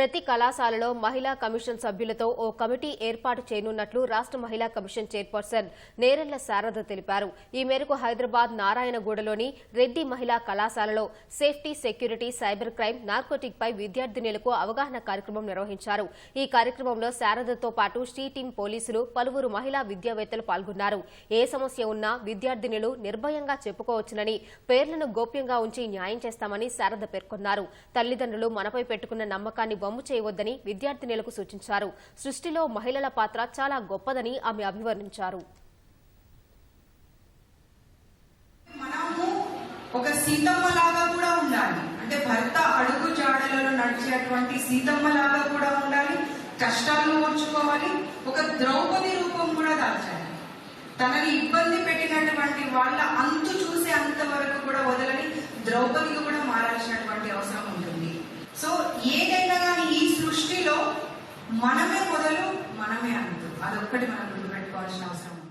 ప్రతి కళాశాలలో మహిళా కమిషన్ సభ్యులతో ఓ కమిటీ ఏర్పాటు చేయనున్నట్లు రాష్ట్ర మహిళా కమిషన్ చైర్పర్సన్ నేరెళ్ళ శారద తెలిపారు. ఈ మేరకు హైదరాబాద్ నారాయణగూడలోని రెడ్డి మహిళా కళాశాలలో safety security cyber crime narcotic పై విద్యార్థినులకు అవగాహన కార్యక్రమం నిర్వహించారు. ఈ కార్యక్రమంలో శారదతో పాటు షీ టీం పోలీసులు పలువురు మహిళా విద్యావేత్తలు పాల్గొన్నారు. ఏ సమస్య ఉన్నా విద్యార్థినులు నిర్భయంగా చెప్పుకోవచ్చునని పేర్లను గోప్యంగా ఉంచి న్యాయం చేస్తామని శారద పేర్కొన్నారు. తల్లిదండ్రులు మనపై పెట్టుకున్న నమ్మకాన్ని వమ్ము చేయవద్దని విద్యార్థినులకు సూచించారు. సృష్టిలో మహిళల పాత్ర చాలా గొప్పదని ఆమె అభివర్ణించారు. ఒక సీతమ్మ లాగా కూడా ఉండాలి. అంటే భర్త అడుగు జాడలలో నడిచేటువంటి సీతమ్మ లాగా కూడా ఉండాలి. కష్టాలను ఓర్చుకోవాలి ఒక ద్రౌపది రూపం కూడా దాల్చాలి. తనని ఇబ్బంది పెట్టినటువంటి వాళ్ళ అంతు చూసే అంత వరకు కూడా వదలని ద్రౌపది కూడా మారాల్సినటువంటి అవసరం ఉంటుంది సో ఏదైనా కానీ ఈ సృష్టిలో మనమే మొదలు మనమే అంతు అదొక్కటి మనం గుర్తుపెట్టుకోవాల్సిన అవసరం. ఉంది